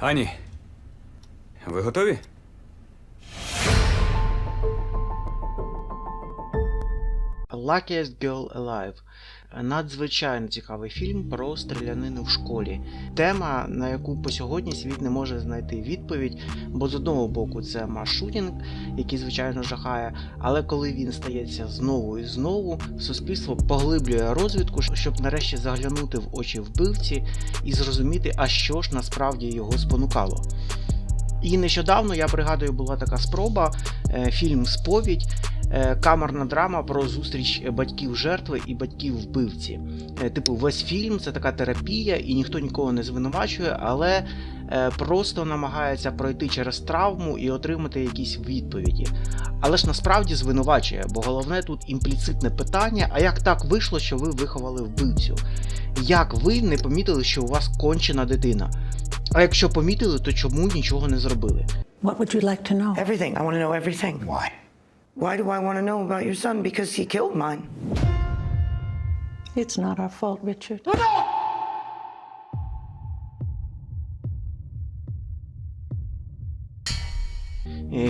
Ані, ви готові? Luckiest Girl Alive. Надзвичайно цікавий фільм про стрілянину в школі. Тема, на яку по сьогодні світ не може знайти відповідь, бо з одного боку це маршрутінг, який звичайно жахає, але коли він стається знову і знову, суспільство поглиблює розвідку, щоб нарешті заглянути в очі вбивці і зрозуміти, а що ж насправді його спонукало. І нещодавно я пригадую, була така спроба, е, фільм Сповідь, камерна драма про зустріч батьків жертви і батьків вбивці. Е, Типу, весь фільм це така терапія, і ніхто нікого не звинувачує, але е, просто намагається пройти через травму і отримати якісь відповіді. Але ж насправді звинувачує, бо головне тут імпліцитне питання: а як так вийшло, що ви виховали вбивцю? Як ви не помітили, що у вас кончена дитина? А якщо помітили, то чому нічого не зробили? What would you like to know? Everything. I want to know everything. Why? Why do I want to know about your son? Because he killed mine. It's not our fault, Richard.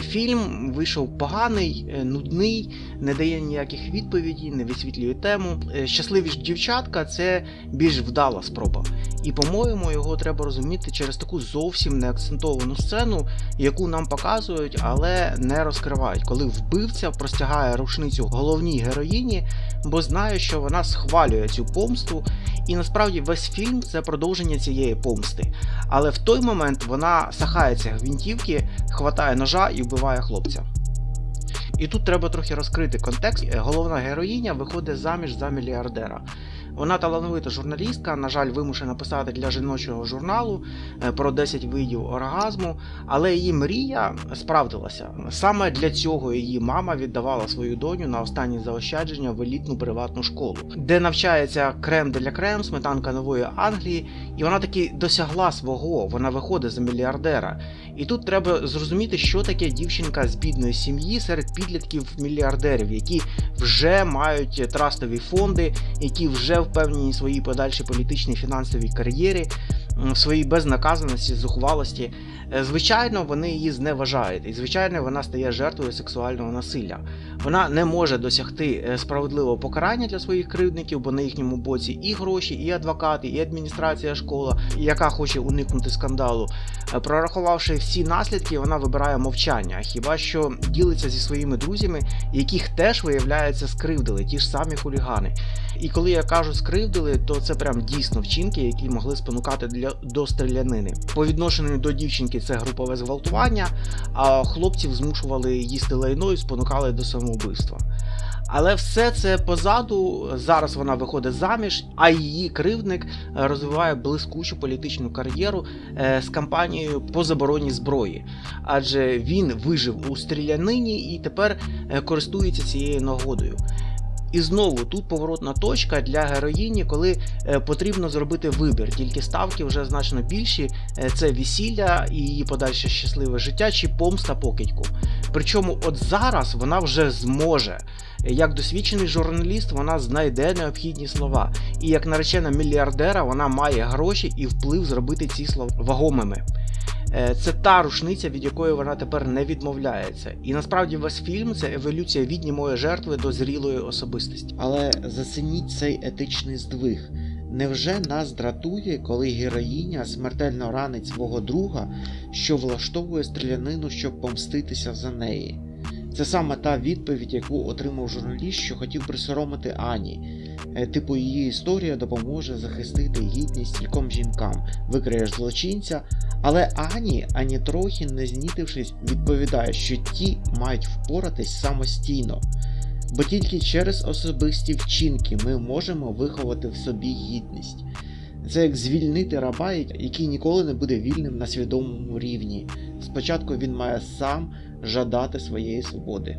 Фільм вийшов поганий, е, нудний, не дає ніяких відповідей, не висвітлює тему. Е, Щасливі ж дівчатка це більш вдала спроба. І, по-моєму, його треба розуміти через таку зовсім не акцентовану сцену, яку нам показують, але не розкривають, коли вбивця простягає рушницю головній героїні, бо знає, що вона схвалює цю помсту. І насправді весь фільм це продовження цієї помсти. Але в той момент вона сахається гвинтівки, хватає ножа і вбиває хлопця. І тут треба трохи розкрити контекст. Е, Головна героїня виходить заміж за мільярдера. Вона талановита журналістка, на жаль, вимушена писати для жіночого журналу е, про 10 видів оргазму, але її мрія справдилася. Саме для цього її мама віддавала свою доню на останні заощадження в елітну приватну школу, де навчається крем для крем, сметанка нової Англії, і вона таки досягла свого, вона виходить за мільярдера. І тут треба зрозуміти, що таке дівчинка з бідної сім'ї серед підлітків мільярдерів, які вже мають трастові фонди, які вже впевнені в своїй подальшій політичній фінансовій кар'єрі, своїй безнаказаності, зухвалості. Е, Звичайно, вони її зневажають, і звичайно, вона стає жертвою сексуального насилля. Вона не може досягти е, справедливого покарання для своїх кривдників, бо на їхньому боці і гроші, і адвокати, і адміністрація школи, яка хоче уникнути скандалу. Е, Прорахувавши всі наслідки, вона вибирає мовчання, хіба що ділиться зі своїми друзями, яких теж виявляється скривдили, ті ж самі хулігани. І коли я кажу скривдили, то це прям дійсно вчинки, які могли спонукати для до стрілянини. По відношенню до дівчинки це групове зґвалтування, а хлопців змушували їсти лайно і спонукали до самовбивства. Але все це позаду. Зараз вона виходить заміж, а її кривдник е, розвиває блискучу політичну кар'єру е, з кампанією по забороні зброї, адже він вижив у стрілянині і тепер е, користується цією нагодою. І знову тут поворотна точка для героїні, коли е, потрібно зробити вибір. Тільки ставки вже значно більші: Е, це весілля і її подальше щасливе життя чи помста покидьку. Причому от зараз вона вже зможе. Як досвідчений журналіст, вона знайде необхідні слова. І як наречена мільярдера, вона має гроші і вплив зробити ці слова вагомими. Е, Це та рушниця, від якої вона тепер не відмовляється. І насправді весь фільм це еволюція від німої жертви до зрілої особистості. Але зацініть цей етичний здвиг. Невже нас дратує, коли героїня смертельно ранить свого друга, що влаштовує стрілянину, щоб помститися за неї? Це саме та відповідь, яку отримав журналіст, що хотів присоромити Ані. Е, Типу, її історія допоможе захистити гідність кільком жінкам, викриєш злочинця, але Ані, ані трохи не знітившись, відповідає, що ті мають впоратись самостійно. Бо тільки через особисті вчинки ми можемо виховати в собі гідність. Це як звільнити раба, який ніколи не буде вільним на свідомому рівні. Спочатку він має сам жадати своєї свободи.